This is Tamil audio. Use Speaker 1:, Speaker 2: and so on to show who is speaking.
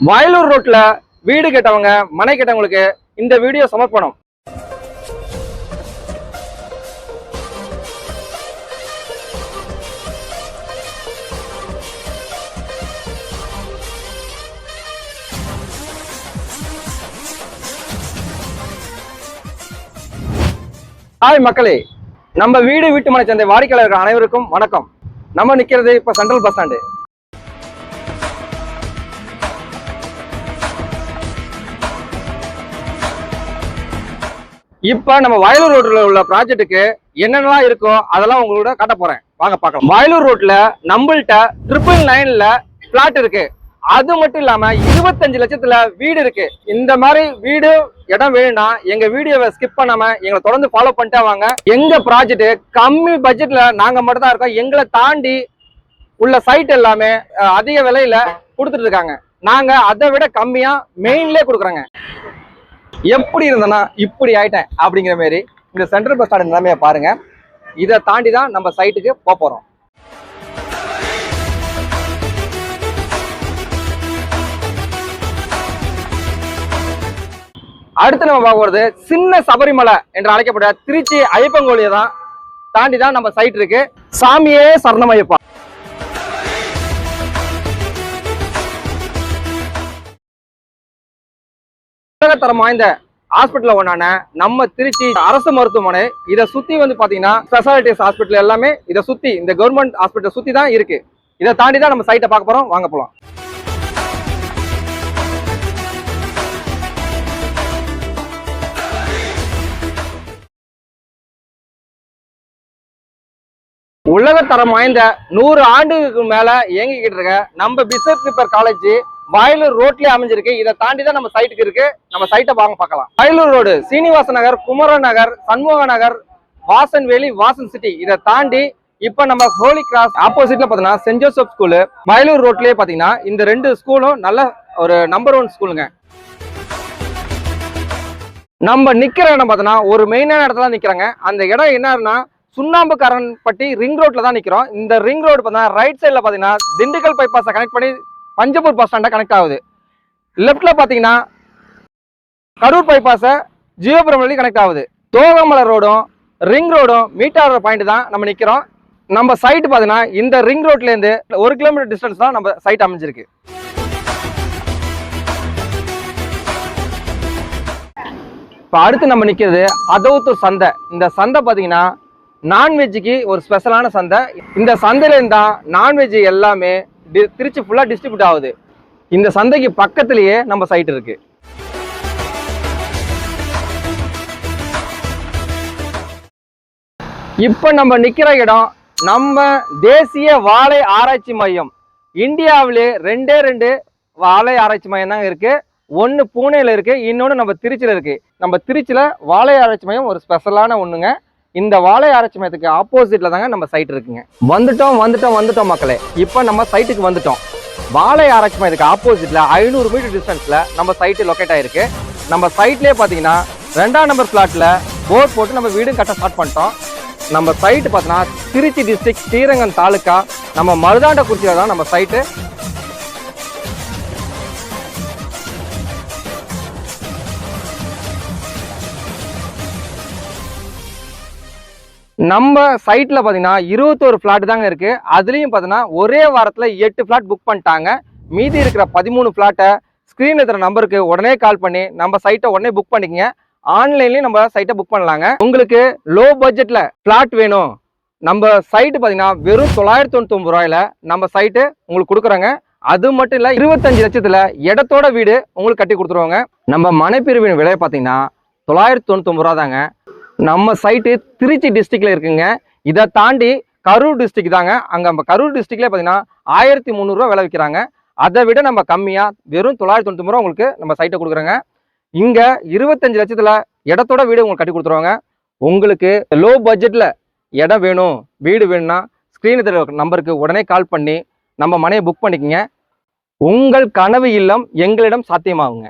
Speaker 1: வயலூர் ரோட்ல வீடு கேட்டவங்க மனை கேட்டவங்களுக்கு இந்த வீடியோ சமர்ப்பணம். ஹாய் மக்களே நம்ம வீடு வீட்டு மனை சந்தை வாடிக்கையாளர்கள் அனைவருக்கும் வணக்கம். நம்ம நிக்கிறது இப்ப சென்ட்ரல் பஸ் ஸ்டாண்டு இப்போ நம்ம வயலூர் ரோட்டில் உள்ள ப்ராஜெக்ட்டுக்கு என்னென்னலாம் இருக்கோ அதெல்லாம் உங்களோட காட்ட போகிறேன் வாங்க பார்க்கலாம். வயலூர் ரோட்டில் நம்மள்கிட்ட ட்ரிபிள் நைனில் ஃப்ளாட் இருக்கு. அது மட்டும் இல்லாமல் இருபத்தஞ்சு லட்சத்தில் வீடு இருக்கு. இந்த மாதிரி வீடு இடம் வேணும்னா எங்கள் வீடியோவை ஸ்கிப் பண்ணாமல் எங்களை தொடர்ந்து ஃபாலோ பண்ணிட்டே வாங்க. எங்கள் ப்ராஜெக்ட்டு கம்மி பட்ஜெட்டில் நாங்கள் மட்டும் தான் இருக்கோம். எங்களை தாண்டி உள்ள சைட் எல்லாமே அதிக விலையில் கொடுத்துட்டு இருக்காங்க. நாங்கள் அதை விட கம்மியாக மெயின்லேயே கொடுக்குறாங்க. எப்படி இருந்தேன்னா இப்படி ஆயிட்டேன் அப்படிங்கிற மாரி இந்த சென்ட்ரல் பஸ் ஸ்டாண்ட் நிலைமையை பாருங்க. இதை தாண்டி தான் நம்ம சைட்டுக்கு போக போறோம். அடுத்து நம்ம பார்க்க போறது சின்ன சபரிமலை என்று அழைக்கப்பட்ட திருச்சி ஐயப்பங்கோழியை தான் தாண்டி தான் நம்ம சைட் இருக்கு. சாமியே சரணமையப்பா. உலகத்தரம் வாய்ந்த ஹாஸ்பிட்டல் ஒன்றான நம்ம திருச்சி அரசு மருத்துவமனை இதை சுற்றி வந்து பார்த்தீங்கன்னா ஸ்பெஷாலிட்டிஸ் ஹாஸ்பிட்டல் எல்லாமே இதை சுற்றி இந்த கவர்மெண்ட் ஹாஸ்பிட்டல் சுற்றி தான் இருக்கு. இதை தாண்டி தான் நம்ம சைட்டை பார்க்க போகிறோம் வாங்க போலாம். உலகத்தரம் வாய்ந்த நூறு ஆண்டுகளுக்கு மேல இயங்கிக்கிட்டு இருக்க நம்ம பிசப் கிப்பர் காலேஜ் வயலூர் ரோட்லயே அமைஞ்சிருக்கு. இதை தாண்டி தான் நம்ம சைட்டுக்கு இருக்கு. நம்ம சைட்டை வாங்க பார்க்கலாம். வயலூர் ரோடு சீனிவாச நகர் குமரன் நகர் சண்முக நகர் வாசன்வேலி வாசன் சிட்டி இதை தாண்டி இப்ப நம்ம ஹோலி கிராஸ் ஆப்போசிட்ல பாத்தீங்கன்னா சென்ட் ஜோசப் ஸ்கூலு வயலூர் ரோட்லயே பாத்தீங்கன்னா இந்த ரெண்டு ஸ்கூலும் நல்ல ஒரு நம்பர் ஒன் ஸ்கூலுங்க நம்ம நிக்கிற இடம் பார்த்தோன்னா ஒரு மெயினான இடத்துல நிக்கிறாங்க. அந்த இடம் என்னன்னா சுண்ணாம்புக்காரன்பட்டி ரிங் ரோட்ல தான் நிக்கிறோம். இந்த ரிங் ரோடு பார்த்தீங்கன்னா ரைட் சைடில் பார்த்தீங்கன்னா திண்டுக்கல் பைபாஸை கனெக்ட் பண்ணி பஞ்சப்பூர் பஸ் ஸ்டாண்டை கனெக்ட் ஆகுது. லெஃப்ட்ல பார்த்தீங்கன்னா கரூர் பைபாஸை ஜியோபுரம் வழி கனெக்ட் ஆகுது. தோகமலை ரோடும் ரிங் ரோடும் மீட் ஆகிற பாயிண்ட் தான் நம்ம நிக்கிறோம். நம்ம சைட் பார்த்தீங்கன்னா இந்த ரிங் ரோட்லேருந்து ஒரு கிலோமீட்டர் டிஸ்டன்ஸ் தான் நம்ம சைட் அமைஞ்சிருக்கு. இப்போ அடுத்து நம்ம நிற்கிறது அதவுத்தூர் சந்தை. இந்த சந்தை பார்த்தீங்கன்னா நான்வெஜ்ஜுக்கு ஒரு ஸ்பெஷலான சந்தை. இந்த சந்தையிலேருந்து தான் நான்வெஜ் எல்லாமே திருச்சி ஃபுல்லாக டிஸ்ட்ரிபியூட் ஆகுது. இந்த சந்தைக்கு பக்கத்துலேயே நம்ம சைட் இருக்கு. இப்போ நம்ம நிற்கிற இடம் நம்ம தேசிய வாழை ஆராய்ச்சி மையம். இந்தியாவிலே ரெண்டே ரெண்டு வாழை ஆராய்ச்சி மையம் தாங்க இருக்கு. ஒன்று பூனேல இருக்கு இன்னொன்று நம்ம திருச்சியில் இருக்கு. நம்ம திருச்சியில் வாழை ஆராய்ச்சி மையம் ஒரு ஸ்பெஷலான ஒன்றுங்க இந்த வாழை ஆராய்ச்சி மையத்துக்கு ஆப்போசிட்ல தாங்க நம்ம சைட் இருக்குங்க. வந்துட்டோம் வந்துட்டோம் வந்துட்டோம் மக்களே. இப்போ நம்ம சைட்டுக்கு வந்துட்டோம். வாழை ஆராய்ச்சி மையத்துக்கு ஆப்போசிட்ல ஐநூறு மீட்டர் டிஸ்டன்ஸ்ல நம்ம சைட்டு லொக்கேட் ஆயிருக்கு. நம்ம சைட்லேயே பார்த்தீங்கன்னா ரெண்டாம் நம்பர் பிளாட்ல போர் போட்டு நம்ம வீடும் கட்ட ஸ்டார்ட் பண்ணிட்டோம். நம்ம சைட்டு பார்த்தீங்கன்னா திருச்சி டிஸ்ட்ரிக்ட் ஸ்ரீரங்கம் தாலுக்கா நம்ம மருதாண்டக்குறிச்சியில் தான் நம்ம சைட்டு நம்ம சைட்டில் பார்த்தீங்கன்னா இருபத்தோரு ஃப்ளாட் தாங்க இருக்குது அதுலேயும் பார்த்தீங்கன்னா ஒரே வாரத்தில் எட்டு ஃப்ளாட் புக் பண்ணிட்டாங்க. மீதி இருக்கிற பதிமூணு ஃப்ளாட்டை ஸ்க்ரீன் இருக்கிற நம்பருக்கு உடனே கால் பண்ணி நம்ம சைட்டை உடனே புக் பண்ணிக்கங்க. ஆன்லைன்லேயும் நம்ம சைட்டை புக் பண்ணலாங்க. உங்களுக்கு லோ பட்ஜெட்டில் ஃப்ளாட் வேணும். நம்ம சைட்டு பார்த்தீங்கன்னா வெறும் தொள்ளாயிரத்தி தொண்ணூத்தொம்பது ரூபாயில நம்ம சைட்டு உங்களுக்கு கொடுக்குறோங்க. அது மட்டும் இல்லை இருபத்தஞ்சு லட்சத்தில் இடத்தோட வீடு உங்களுக்கு கட்டி கொடுத்துருவாங்க. நம்ம மனைப்பிரிவின் விலை பார்த்தீங்கன்னா தொள்ளாயிரத்தி தொண்ணூத்தொம்பது ரூபா தாங்க நம்ம சைட்டு திருச்சி டிஸ்ட்ரிக்டில் இருக்குங்க. இதை தாண்டி கரூர் டிஸ்ட்ரிக்ட் தாங்க. அங்கே நம்ம கரூர் டிஸ்ட்ரிக்ட்லேயே பார்த்தீங்கன்னா ஆயிரத்தி முந்நூறுரூவா விலை விற்கிறாங்க. அதை விட நம்ம கம்மியாக வெறும் தொள்ளாயிரத்தி தொண்ணூத்தொம்பது ரூபா உங்களுக்கு நம்ம சைட்டை கொடுக்குறோங்க. இங்கே இருபத்தஞ்சு லட்சத்தில் இடத்தோட வீடு உங்களுக்கு கட்டி கொடுத்துருவாங்க. உங்களுக்கு லோ பட்ஜெட்டில் இடம் வேணும் வீடு வேணும்னா ஸ்க்ரீனில் தெரிய நம்பருக்கு உடனே கால் பண்ணி நம்ம மனையை புக் பண்ணிக்கோங்க. உங்கள் கனவு இல்லம் எங்களிடம் சாத்தியமாகுங்க.